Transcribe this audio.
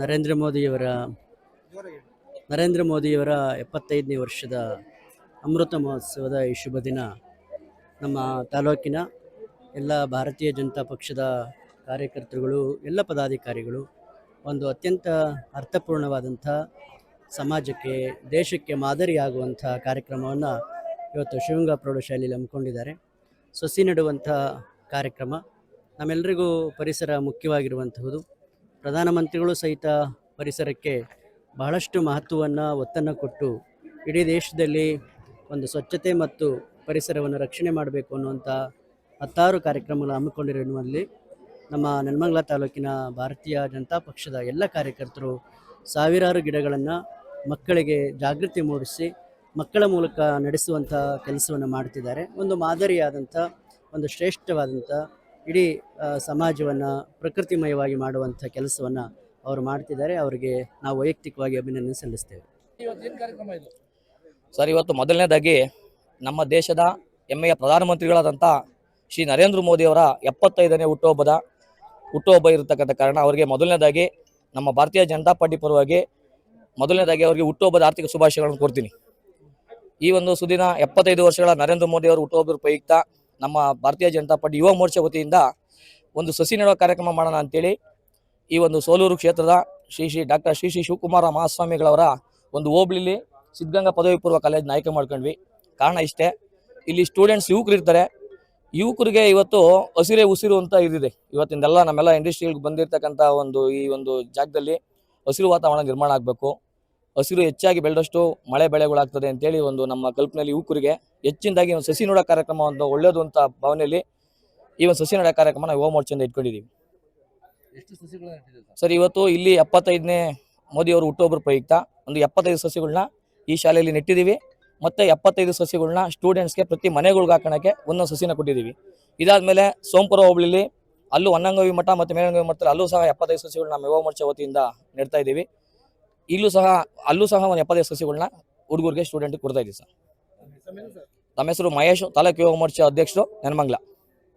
ನರೇಂದ್ರ ಮೋದಿಯವರ ನರೇಂದ್ರ ಮೋದಿಯವರ ಎಪ್ಪತ್ತೈದನೇ ವರ್ಷದ ಅಮೃತ ಮಹೋತ್ಸವದ ಈ ಶುಭ ದಿನ ನಮ್ಮ ತಾಲೂಕಿನ ಎಲ್ಲ ಭಾರತೀಯ ಜನತಾ ಪಕ್ಷದ ಕಾರ್ಯಕರ್ತರುಗಳು, ಎಲ್ಲ ಪದಾಧಿಕಾರಿಗಳು, ಒಂದು ಅತ್ಯಂತ ಅರ್ಥಪೂರ್ಣವಾದಂಥ ಸಮಾಜಕ್ಕೆ, ದೇಶಕ್ಕೆ ಮಾದರಿಯಾಗುವಂಥ ಕಾರ್ಯಕ್ರಮವನ್ನು ಇವತ್ತು ಶಿವಂಗ ಪ್ರೌಢಶಾಲೆಯಲ್ಲಿ ಹಮ್ಮಿಕೊಂಡಿದ್ದಾರೆ. ಸಸಿ ನೆಡುವಂಥ ಕಾರ್ಯಕ್ರಮ. ನಮ್ಮೆಲ್ಲರಿಗೂ ಪರಿಸರ ಮುಖ್ಯವಾಗಿರುವಂತಹುದು ಪ್ರಧಾನಮಂತ್ರಿಗಳು ಸಹಿತ ಪರಿಸರಕ್ಕೆ ಬಹಳಷ್ಟು ಮಹತ್ವವನ್ನು, ಒತ್ತನ್ನು ಕೊಟ್ಟು ಇಡೀ ದೇಶದಲ್ಲಿ ಒಂದು ಸ್ವಚ್ಛತೆ ಮತ್ತು ಪರಿಸರವನ್ನು ರಕ್ಷಣೆ ಮಾಡಬೇಕು ಅನ್ನುವಂಥ ಹತ್ತಾರು ಕಾರ್ಯಕ್ರಮಗಳು ಹಮ್ಮಿಕೊಂಡಿರುವಲ್ಲಿ ನಮ್ಮ ನೆಲಮಂಗಲ ತಾಲೂಕಿನ ಭಾರತೀಯ ಜನತಾ ಪಕ್ಷದ ಎಲ್ಲ ಕಾರ್ಯಕರ್ತರು ಸಾವಿರಾರು ಗಿಡಗಳನ್ನು ಮಕ್ಕಳಿಗೆ ಜಾಗೃತಿ ಮೂಡಿಸಿ ಮಕ್ಕಳ ಮೂಲಕ ನಡೆಸುವಂಥ ಕೆಲಸವನ್ನು ಮಾಡ್ತಿದ್ದಾರೆ. ಒಂದು ಮಾದರಿಯಾದಂಥ ಒಂದು ಶ್ರೇಷ್ಠವಾದಂಥ ಇಡೀ ಸಮಾಜವನ್ನು ಪ್ರಕೃತಿಮಯವಾಗಿ ಮಾಡುವಂಥ ಕೆಲಸವನ್ನು ಅವರು ಮಾಡ್ತಿದ್ದಾರೆ. ಅವರಿಗೆ ನಾವು ವೈಯಕ್ತಿಕವಾಗಿ ಅಭಿನಂದನೆ ಸಲ್ಲಿಸ್ತೇವೆ. ಸರ್ ಇವತ್ತು ಮೊದಲನೇದಾಗಿ ನಮ್ಮ ದೇಶದ ಹೆಮ್ಮೆಯ ಪ್ರಧಾನಮಂತ್ರಿಗಳಾದಂಥ ಶ್ರೀ ನರೇಂದ್ರ ಮೋದಿಯವರ ಎಪ್ಪತ್ತೈದನೇ ಹುಟ್ಟುಹಬ್ಬದ ಹುಟ್ಟುಹಬ್ಬ ಇರತಕ್ಕಂಥ ಕಾರಣ ಅವರಿಗೆ ಮೊದಲನೇದಾಗಿ ನಮ್ಮ ಭಾರತೀಯ ಜನತಾ ಪಾರ್ಟಿ ಪರವಾಗಿ ಮೊದಲನೇದಾಗಿ ಅವರಿಗೆ ಹುಟ್ಟುಹಬ್ಬದ ಆರ್ಥಿಕ ಶುಭಾಶಯಗಳನ್ನು ಕೊಡ್ತೀನಿ ಈ ಒಂದು ಸುದಿನ ಎಪ್ಪತ್ತೈದು ವರ್ಷಗಳ ನರೇಂದ್ರ ಮೋದಿ ಅವರ ಹುಟ್ಟುಹಬ್ಬದ ಪ್ರಯುಕ್ತ ನಮ್ಮ ಭಾರತೀಯ ಜನತಾ ಪಾರ್ಟಿ ಯುವ ಮೋರ್ಚಾ ವತಿಯಿಂದ ಒಂದು ಸಸಿ ನೆಡುವ ಕಾರ್ಯಕ್ರಮ ಮಾಡೋಣ ಅಂತೇಳಿ ಈ ಒಂದು ಸೋಲೂರು ಕ್ಷೇತ್ರದ ಶ್ರೀ ಶ್ರೀ ಡಾಕ್ಟರ್ ಶ್ರೀ ಶ್ರೀ ಶಿವಕುಮಾರ ಮಹಾಸ್ವಾಮಿಗಳವರ ಒಂದು ಹೋಬಳಿಲಿ ಸಿದ್ಧಗಂಗಾ ಪದವಿ ಪೂರ್ವ ಕಾಲೇಜ್ನ ಆಯ್ಕೆ ಮಾಡ್ಕೊಂಡ್ವಿ. ಕಾರಣ ಇಷ್ಟೇ, ಇಲ್ಲಿ ಸ್ಟೂಡೆಂಟ್ಸ್ ಯುವಕರು ಇರ್ತಾರೆ ಯುವಕರಿಗೆ ಇವತ್ತು ಹಸಿರೇ ಉಸಿರು ಅಂತ ಇದಿದೆ. ಇವತ್ತಿಂದೆಲ್ಲ ನಮ್ಮೆಲ್ಲ ಇಂಡಸ್ಟ್ರಿಗಳಿಗೆ ಬಂದಿರತಕ್ಕಂಥ ಒಂದು ಈ ಒಂದು ಜಾಗದಲ್ಲಿ ಹಸಿರು ವಾತಾವರಣ ನಿರ್ಮಾಣ ಆಗಬೇಕು. ಹಸಿರು ಹೆಚ್ಚಾಗಿ ಬೆಳೆದಷ್ಟು ಮಳೆ ಬೆಳೆಗಳಾಗ್ತದೆ ಅಂತೇಳಿ ಒಂದು ನಮ್ಮ ಕಲ್ಪನೆಯಲ್ಲಿ ಯುವಕರಿಗೆ ಹೆಚ್ಚಿನದಾಗಿ ಒಂದು ಸಸಿ ನೋಡೋ ಕಾರ್ಯಕ್ರಮ ಒಂದು ಒಳ್ಳೆಯದು ಅಂತ ಭಾವನೆಯಲ್ಲಿ ಈ ಒಂದು ಸಸಿ ನೋಡೋ ಕಾರ್ಯಕ್ರಮ ನಾವು ಯುವ ಮೋರ್ಚಿಂದ ಇಟ್ಕೊಂಡಿದ್ದೀವಿ. ಎಷ್ಟು ಸಸಿಗಳನ್ನ ನೆಟ್ಟಿದ್ದೀರಿ ಸರ್? ಇವತ್ತು ಇಲ್ಲಿ ಎಪ್ಪತ್ತೈದನೇ ಮೋದಿ ಅವರು ಪ್ರಯುಕ್ತ ಒಂದು ಎಪ್ಪತ್ತೈದು ಸಸಿಗಳನ್ನ ಈ ಶಾಲೆಯಲ್ಲಿ ನೆಟ್ಟಿದ್ದೀವಿ. ಮತ್ತೆ ಎಪ್ಪತ್ತೈದು ಸಸಿಗಳನ್ನ ಸ್ಟೂಡೆಂಟ್ಸ್ಗೆ ಪ್ರತಿ ಮನೆಗಳ್ಗೆ ಹಾಕೋಣಕ್ಕೆ ಒಂದೊಂದು ಸಸಿನ ಕೊಟ್ಟಿದ್ದೀವಿ. ಇದಾದ್ಮೇಲೆ ಸೋಂಪುರ ಹೋಬಳಿಲಿ ಅಲ್ಲೂ ಅನ್ನಂಗವಿ ಮಠ ಮತ್ತು ಮೇಲಂಗವಿ ಮಠದಲ್ಲಿ ಅಲ್ಲೂ ಸಹ ಎಪ್ಪತ್ತೈದು ಸಸಿಗಳನ್ನ ಯುವ ಮೋರ್ಚಾ ವತಿಯಿಂದ ನೆಡ್ತಾ ಇದ್ದೀವಿ. ಇಲ್ಲೂ ಸಹ ಅಲ್ಲೂ ಸಹ ಒಂದು ಎಪ್ಪತ್ತೈದು ಸಸಿಗಳನ್ನ ಹುಡುಗರಿಗೆ ಸ್ಟೂಡೆಂಟ್ ಕೊಡ್ತಾ ಇದ್ದೀವಿ ಸರ್. ತಮ್ಮ ಹೆಸರು? ಮಹೇಶ್ ತಾಲೂಕು ಯುವ ಮೋರ್ಚಾ ಅಧ್ಯಕ್ಷರು ನೆನಮಂಗ್ಲ